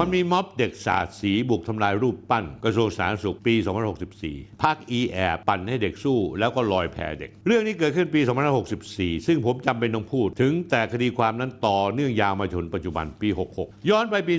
มันมีม็อบเด็กสาดสีบุกทำลายรูปปั้น กระทรวงสาธารณสุขปี 2564ภาคอีแอบปั่นให้เด็กสู้ แล้วก็ลอยแพเด็ก เรื่องนี้เกิดขึ้นปี 2564 ซึ่งผมจำเป็นต้องพูด ถึงแต่คดีความนั้นต่อเนื่องยาวมาจนปัจจุบันปี 66 ย้อนไปปี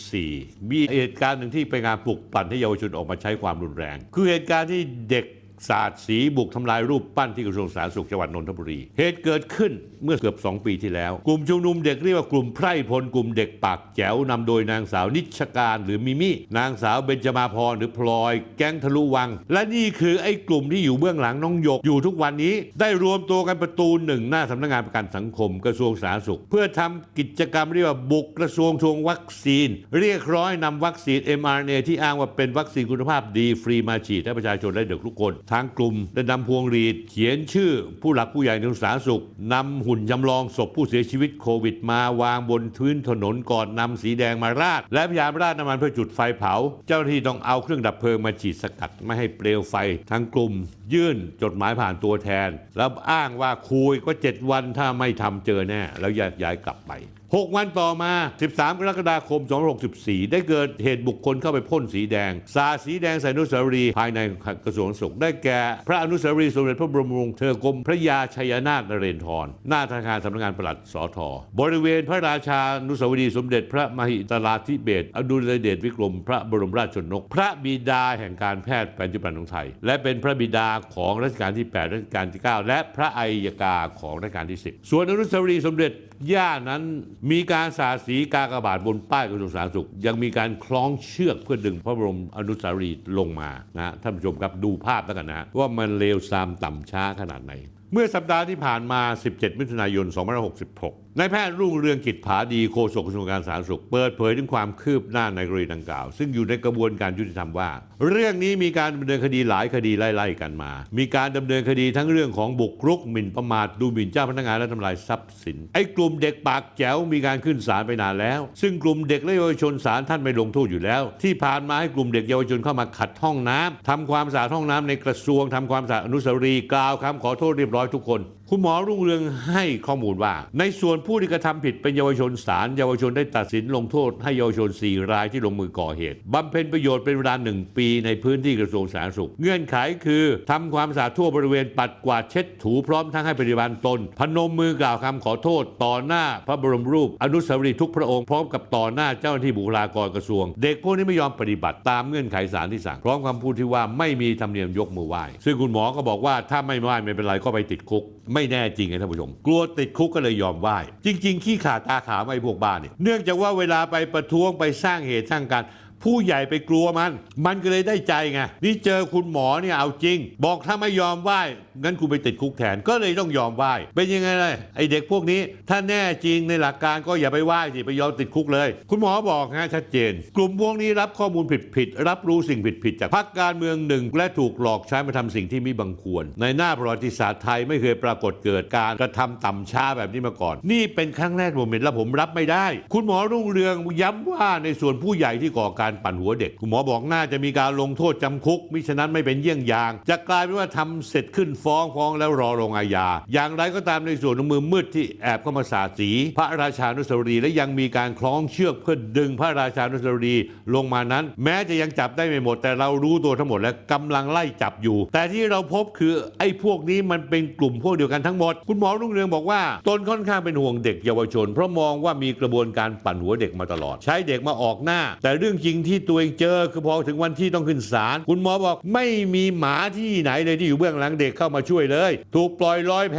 2564 มีเหตุการณ์หนึ่งที่เป็นการปลุกปั่นให้เยาวชนออกมาใช้ความรุนแรง คือเหตุการณ์ที่เด็ก สาดสีบุกทำลายรูปปั้นที่กระทรวงสาธารณสุขจังหวัดนนทบุรี เหตุเกิดขึ้นเมื่อเกือบ 2 ปีที่แล้ว กลุ่มชุมนุมเด็กเรียกว่ากลุ่มไพร่พลกลุ่มเด็กปากแจ๋วนำโดยนางสาวนิชการหรือมิมี่นางสาวเบญจมาพรหรือพลอย แก๊งทะลุวัง และนี่คือไอ้กลุ่มที่อยู่เบื้องหลังน้องหยกอยู่ทุกวันนี้ ได้รวมตัวกันประตูหนึ่งหน้าสำนักงานประกันสังคมกระทรวงสาธารณสุข เพื่อทำกิจกรรมเรียกว่าบุกกระทรวงทวงวัคซีน เรียกร้อยนำวัคซีน mRNA ที่อ้างว่าเป็นวัคซีนคุณภาพดีฟรีมาฉีดให้ประชาชนและเด็กทุกคนทางกลุ่มได้นำพวงหรีด เขียนชื่อผู้หลักผู้ใหญ่ในกระทรวงสาธารณสุขนำหุ่นจำลองศพผู้เสียชีวิตโควิดมาวางบนพื้นถนนก่อนนำสีแดงมาราด และพยายามราดน้ำมันเพื่อจุดไฟเผา เจ้าหน้าที่ต้องเอาเครื่องดับเพลิงมาฉีดสกัดไม่ให้เปลวไฟทางกลุ่ม ยื่นจดหมายผ่านตัวแทน แล้วอ้างว่าคุยก็เจ็ดวันถ้าไม่ทำเจอแน่แล้วแยกย้ายกลับไป 6 วันต่อมา 13 กรกฎาคม 2564 ได้เกิดเหตุบุคคลเข้าไปพ่นสีแดง สาสีแดงใส่อนุสาวรีย์ภายในกระทรวงสาธารณสุขได้แก่ พระอนุสาวรีย์สมเด็จพระบรมวงศ์เธอกรมพระยาชัยนาทนเรนทร หน้าธนาคารสำนักงานปลัดสอทบริเวณพระราชานุสาวรีย์สมเด็จพระมหิตลาธิเบศอดุลยเดชวิกรม พระบรมราชชนก พระบิดาแห่งการแพทย์ปัจจุบันของไทย และเป็นพระบิดาของรัชกาลที่ 8 รัชกาลที่ 9 และพระอัยกาของรัชกาลที่ 10 ส่วนอนุสาวรีย์สมเด็จ ย่านั้นมีการสาสีกากบาทบนป้ายกระทรวงสาธารณสุข ยังมีการคล้องเชือกเพื่อดึงพระบรมอนุสาวรีย์ลงมานะท่านผู้ชมครับดูภาพแล้วกันนะว่ามันเลวซามต่ำช้าขนาดไหน เมื่อสัปดาห์ที่ผ่านมา 17 มิถุนายน 2566 นายแพทย์รุ่งเรืองกิจผาดีโฆษกกระทรวงการสาธารณสุข เปิดเผยถึงความคืบหน้าในกรณีดังกล่าว ซึ่งอยู่ในกระบวนการยุติธรรมว่า เรื่องนี้มีการดำเนินคดีหลายคดีไล่ๆกันมา มีการดำเนินคดีทั้งเรื่องของบุกรุกหมิ่นประมาทดูหมิ่นเจ้าพนักงานและทำลายทรัพย์สิน ไอ้กลุ่มเด็กปากแจ๋วมีการขึ้นศาลไปนานแล้ว ซึ่งกลุ่มเด็กและเยาวชนศาลท่านไม่ลงโทษอยู่แล้ว ที่ผ่านมาให้กลุ่มเด็กเยาวชนเข้ามาขัดห้องน้ำทำความสะอาดห้องน้ำในกระทรวงทำความสะอาดอนุสาวรีย์กล่าวคำขอโทษเรียบร้้อยทุกคน คุณหมอรุ่งเรืองให้ข้อมูลว่า ในส่วนผู้ที่กระทำผิดเป็นเยาวชนศาลเยาวชนได้ตัดสินลงโทษให้เยาวชน 4 รายที่ลงมือก่อเหตุบำเพ็ญประโยชน์เป็นเวลา1ปีในพื้นที่กระทรวงสาธารณสุข เงื่อนไขคือทำความสะอาดทั่วบริเวณปัดกวาดเช็ดถูพร้อมทั้งให้ปฏิบัติตน พนมมือกล่าวคำขอโทษ ต่อหน้าพระบรมรูป อนุสาวรีย์ทุกพระองค์พร้อมกับต่อหน้าเจ้าหน้าที่บุคลากรกระทรวง เด็กพวกนี้ไม่ยอมปฏิบัติตามเงื่อนไขศาลที่สั่งพร้อมคำพูดที่ว่าไม่มีธรรมเนียมยกมือไหว้ซึ่งคุณหมอก็บอกว่าถ้าไม่ไหว้ไม่เป็นไรก็ไปติดคุก ไม่แน่จริงไงท่านผู้ชม กลัวติดคุกก็เลยยอมไหว้จริง ๆ ขี้ขาดตาขาวไม่พวกบ้านเนี่ยเนื่องจากว่าเวลาไปประท้วงไปสร้างเหตุสร้างการผู้ใหญ่ไปกลัวมัน มันก็เลยได้ใจไงนี่เจอคุณหมอเนี่ยเอาจริง บอกถ้าไม่ยอมไหว้ งั้นคุณไปติดคุกแทนก็เลยต้องยอมไหว้เป็นยังไงเลยไอเด็กพวกนี้ ถ้าแน่จริงในหลักการก็อย่าไปไหว้สิไปยอมติดคุกเลย คุณหมอบอกฮะชัดเจน กลุ่มพวกนี้รับข้อมูลผิดๆรับรู้สิ่งผิดๆจากพรรคการเมืองหนึ่ง และถูกหลอกใช้มาทำสิ่งที่มิบังควร ในหน้าประวัติศาสตร์ไทยไม่เคยปรากฏเกิดการกระทำต่ำช้าแบบนี้มาก่อน นี่เป็นครั้งแรกผมเห็นแล้วผมรับไม่ได้ คุณหมอรุ่งเรืองย้ำว่าในส่วนผู้ใหญ่ที่ก่อการปั่นหัวเด็ก คุณหมอบอกน่าจะมีการลงโทษจำคุกมิฉะนั้นไม่เป็นเยี่ยงอย่าง จะกลายเป็นว่าทำเสร็จขึ้นฟ้องฟ้องแล้วรอลงอาญา อย่างไรก็ตามในส่วนของมือมืดที่แอบเข้ามาสาสี พระราชานุสาวรีและยังมีการคล้องเชือกเพื่อดึงพระราชานุสาวรีลงมานั้น แม้จะยังจับได้ไม่หมด แต่เรารู้ตัวทั้งหมดและกำลังไล่จับอยู่ แต่ที่เราพบคือไอ้พวกนี้มันเป็นกลุ่มพวกเดียวกันทั้งหมด คุณหมอรุ่งเรืองบอกว่าตนค่อนข้างเป็นห่วงเด็กเยาวชน เพราะมองว่ามีกระบวนการปั่นหัวเด็กมาตลอด ใช้เด็กมาออกหน้า แต่เรื่องจริงที่ตัวเองเจอคือพอถึงวันที่ต้องขึ้นศาลคุณหมอบอกไม่มีหมาที่ไหนเลยที่อยู่เบื้องหลังเด็กเข้ามาช่วยเลย ถูกปล่อยลอยแพ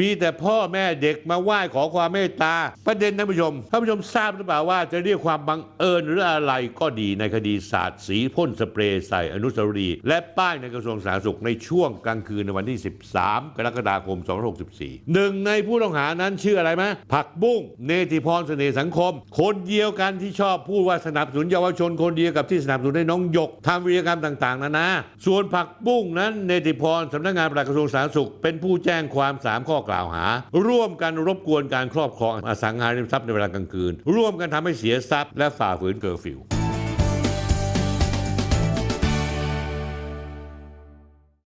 มีแต่พ่อแม่เด็กมาไหว้ขอความเมตตา ประเด็นท่านผู้ชมท่านผู้ชมทราบหรือเปล่าว่าจะเรียกความบังเอิญหรืออะไรก็ดีในคดีสาดสีพ่นสเปรย์ใส่อนุสาวรีย์และป้ายในกระทรวงสาธารณสุขในช่วงกลางคืนในวันที่ 13 กรกฎาคม 2564 หนึ่งในผู้ต้องหานั้นชื่ออะไรไหมผักบุ้งเนติพรเสน่ห์สังคม คนเดียวกันที่ชอบพูดว่าสนับสนุนเยาวชนคนเดียวกับที่สนับสนุนให้น้องหยกทำวิทยกรรมต่างๆนานาส่วนผักบุ้งนั้นเนติพรสำนักงานปลัดกระทรวงสาธารณสุข เป็นผู้แจ้งความ 3 ข้อกล่าวหา ร่วมกันรบกวนการครอบครองอสังหาริมทรัพย์ในเวลากลางคืน ร่วมกันทำให้เสียทรัพย์และฝ่าฝืนเคอร์ฟิว